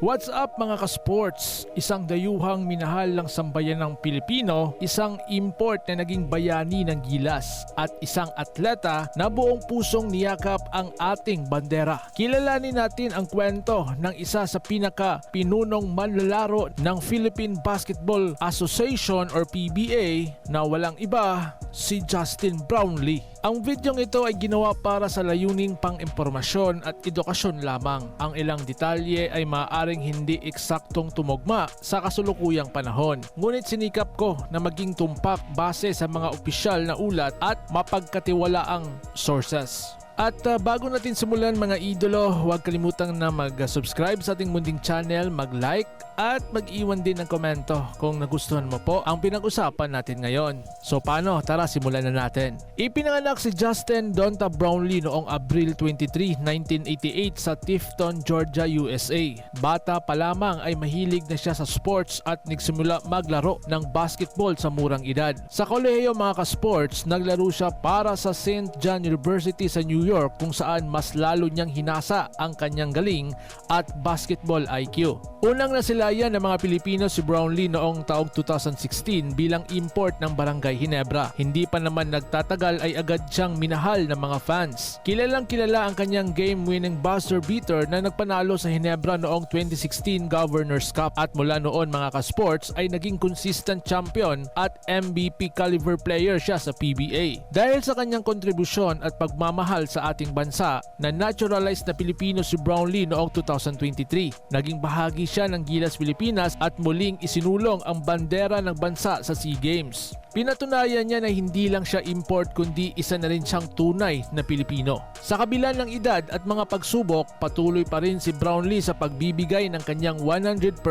What's up mga ka-sports? Isang dayuhang minahal ng sambayan ng Pilipino, isang import na naging bayani ng gilas, at isang atleta na buong pusong niyakap ang ating bandera. Kilalanin natin ang kwento ng isa sa pinaka pinunong manlalaro ng Philippine Basketball Association or PBA na walang iba, si Justin Brownlee. Ang videong ito ay ginawa para sa layuning pang-impormasyon at edukasyon lamang. Ang ilang detalye ay maaaring hindi eksaktong tumugma sa kasulukuyang panahon. Ngunit sinikap ko na maging tumpak base sa mga opisyal na ulat at mapagkatiwalaang sources. At uh, bago natin simulan mga idolo, huwag kalimutang na mag-subscribe sa ating munding channel, mag-like at mag-iwan din ng komento kung nagustuhan mo po ang pinag-usapan natin ngayon. So paano? Tara simulan na natin. Ipinanganak si Justin Donta Brownlee noong Abril 23, 1988 sa Tifton, Georgia, USA. Bata pa lamang ay mahilig na siya sa sports at nagsimula maglaro ng basketball sa murang edad. Sa kolehiyo mga ka-sports, naglaro siya para sa St. John University sa New York kung saan mas lalo niyang hinasa ang kanyang galing at basketball IQ. Unang nasilayan ng mga Pilipino si Brownlee noong taong 2016 bilang import ng Barangay Hinebra. Hindi pa naman nagtatagal ay agad siyang minahal ng mga fans. Kilalang kilala ang kanyang game-winning buzzer beater na nagpanalo sa Hinebra noong 2016 Governors Cup at mula noon mga ka-sports ay naging consistent champion at MVP caliber player siya sa PBA. Dahil sa kanyang kontribusyon at pagmamahal sa ating bansa na naturalized na Pilipino si Brownlee noong 2023. Naging bahagi siya ng Gilas Pilipinas at muling isinulong ang bandera ng bansa sa SEA Games. Pinatunayan niya na hindi lang siya import kundi isa na rin siyang tunay na Pilipino. Sa kabila ng edad at mga pagsubok, patuloy pa rin si Brownlee sa pagbibigay ng kanyang 100%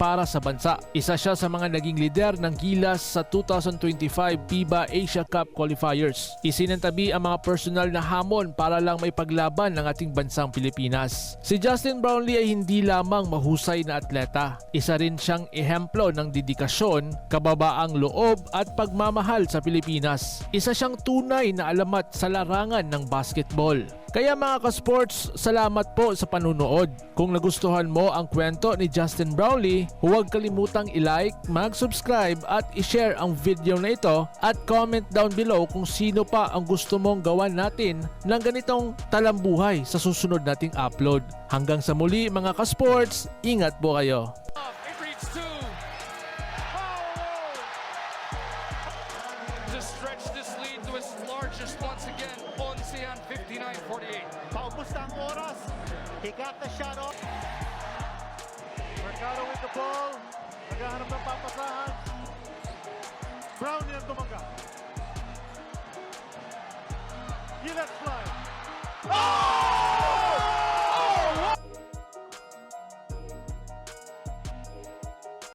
para sa bansa. Isa siya sa mga naging lider ng Gilas sa 2025 FIBA Asia Cup qualifiers. Isinantabi ang mga personal na hamon para lang may paglaban ng ating bansang Pilipinas. Si Justin Brownlee ay hindi lamang mahusay na atleta. Isa rin siyang ehemplo ng dedikasyon, kababaang loob at pagmamahal sa Pilipinas. Isa siyang tunay na alamat sa larangan ng basketball. Kaya mga ka-sports, salamat po sa panunood. Kung nagustuhan mo ang kwento ni Justin Brownlee, huwag kalimutang i-like, mag-subscribe at i-share ang video na ito at comment down below kung sino pa ang gusto mong gawan natin ng ganitong talambuhay sa susunod nating upload. Hanggang sa muli mga ka-sports, ingat po kayo. It. To stretch this lead to its largest once again. Ponce on 59-48. Paubos na oras. He got the shot off. Mercado with the ball. Naghahanap ng papasahan. Brownie ang tumaga. He let fly. Oh!